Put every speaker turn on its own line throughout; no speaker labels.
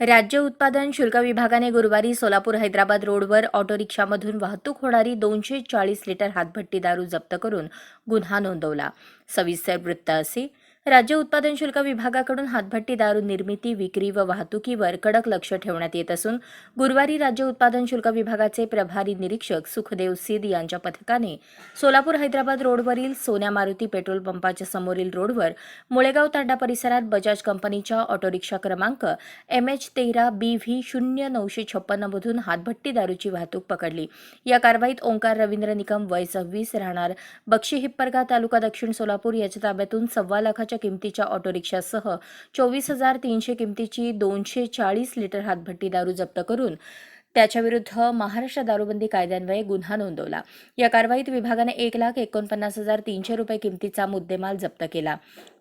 राज्य उत्पादन शुल्क विभागाने गुरुवारी सोलापूर हैदराबाद रोडवर ऑटो रिक्षामधून वाहतूक होणारी दोनशे चाळीस लिटर हातभट्टी दारू जप्त करून गुन्हा नोंदवला. सविस्तर वृत्त असे राज्य उत्पादन शुल्क विभागाकडून हातभट्टी दारू निर्मिती विक्री व वाहतुकीवर कडक लक्ष ठेवण्यात येत असून गुरुवारी राज्य उत्पादन शुल्क विभागाचे प्रभारी निरीक्षक सुखदेव सिद यांच्या पथकाने सोलापूर हैदराबाद रोडवरील सोन्या मारुती पेट्रोल पंपाच्या समोरील रोडवर मुळेगाव तांडा परिसरात बजाज कंपनीच्या ऑटोरिक्षा क्रमांक एम एच तेरा बी व्ही शून्य नऊशे छप्पन्नमधून हातभट्टी दारूची वाहतूक पकडली. या कारवाईत ओंकार रवींद्र निकम वय सव्वीस राहणार बक्षी हिप्परगा तालुका दक्षिण सोलापूर याच्या ताब्यातून सव्वा लाखाच्या किमतीच्या ऑटो रिक्षासह चोवीस हजार तीनशे किमतीची दोनशे चाळीस लिटर हातभट्टी दारू जप्त करून त्याच्याविरुद्ध महाराष्ट्र दारूबंदी कायद्यान्वये गुन्हा नोंदवला. या कारवाईत विभागाने एक लाख एकोणपन्नास हजार तीनशे रुपये किमतीचा मुद्देमाल जप्त केला.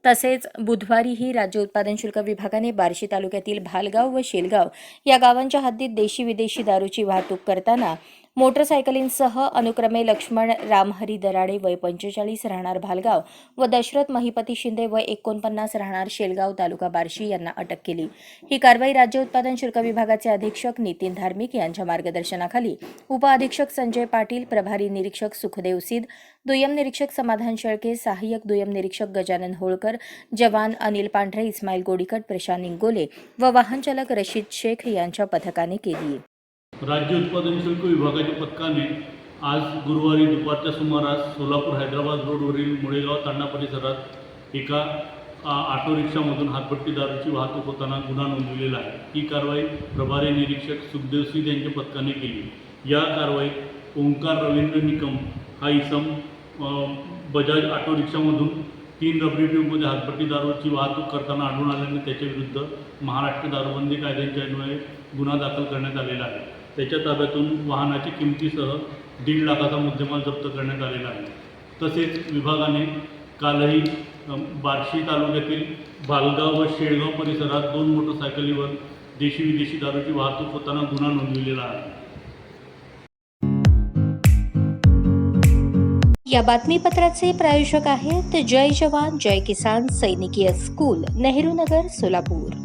तसेच बुधवारीही राज्य उत्पादन शुल्क विभागाने बार्शी तालुक्यातील भालगाव व शेलगाव या गावांच्या हद्दीत देशी विदेशी दारूची वाहतूक करताना मोटरसायकलींसह अनुक्रमे लक्ष्मण रामहरी दराडे वय पंचेचाळीस राहणार भालगाव व दशरथ महिपती शिंदे वय एकोणपन्नास राहणार शेलगाव तालुका बार्शी यांना अटक केली. ही कारवाई राज्य उत्पादन शुल्क विभागाचे अधीक्षक नितीन धार्मिक यांच्या मार्गदर्शनाखाली उपअधीक्षक संजय पाटील प्रभारी निरीक्षक सुखदेव सिद दुय्यम निरीक्षक समाधान शेळके सहाय्यक दुय्यम निरीक्षक गजानन होळकर जवान अनिल पांढरे इस्माईल गोडीकट प्रशांत इंगोले व वाहनचालक रशीद शेख यांच्या पथकाने केली.
राज्य उत्पादन शुल्क विभागाच्या पथकाने आज गुरुवारी दुपारच्या सुमारास सोलापूर हैदराबाद रोडवरील मुळेगाव तांडा परिसरात एका ऑटो रिक्षामधून हातपट्टी दारूची वाहतूक होताना गुन्हा नोंदवलेला आहे. ही कारवाई प्रभारी निरीक्षक सुखदेव सिंग यांच्या पथकाने केली. या कारवाईत ओंकार रवींद्र निकम हा इसम बजाज ऑटो रिक्षामधून तीन रबरी ट्यूबमध्ये हातपट्टी दारूची वाहतूक करताना आढळून आल्याने त्याच्याविरुद्ध महाराष्ट्र दारूबंदी कायद्यांच्या अन्वये गुन्हा दाखल करण्यात आलेला आहे. त्याच्या ताब्यातून वाहनाची किमतीसह दीड लाखाचा मुद्देमाल जप्त करण्यात आलेला आहे. तसेच विभागाने कालही बार्शी तालुक्यातील भालगाव व शेळगाव परिसरात दोन मोटरसायकलीवर देशी विदेशी दारूची वाहतूक होताना गुन्हा नोंदविलेला आहे.
या बातमीपत्राचे प्रायोजक आहेत जय जवान जय किसान सैनिकीय स्कूल नेहरू नगर सोलापूर.